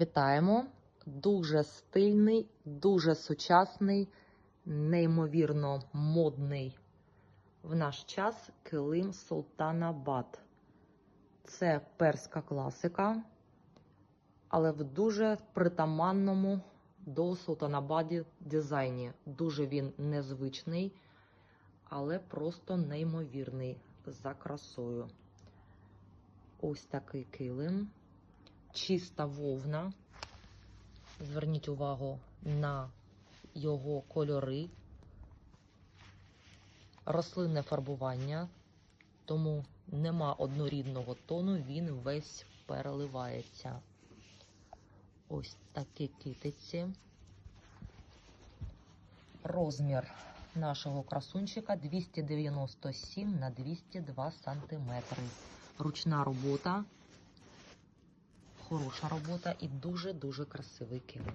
Вітаємо! Дуже стильний, дуже сучасний, неймовірно модний в наш час килим Султана Бат. Це перська класика, але в дуже притаманному до Султанабаді дизайні. Дуже він незвичний, але просто неймовірний за красою. Ось такий килим чиста вовна. Зверніть увагу на його кольори, рослинне фарбування, тому нема однорідного тону, він весь переливається. Ось такі китиці. Розмір нашого красунчика 297 на 202 сантиметри. Ручна робота хороша робота і дуже-дуже красивий килим.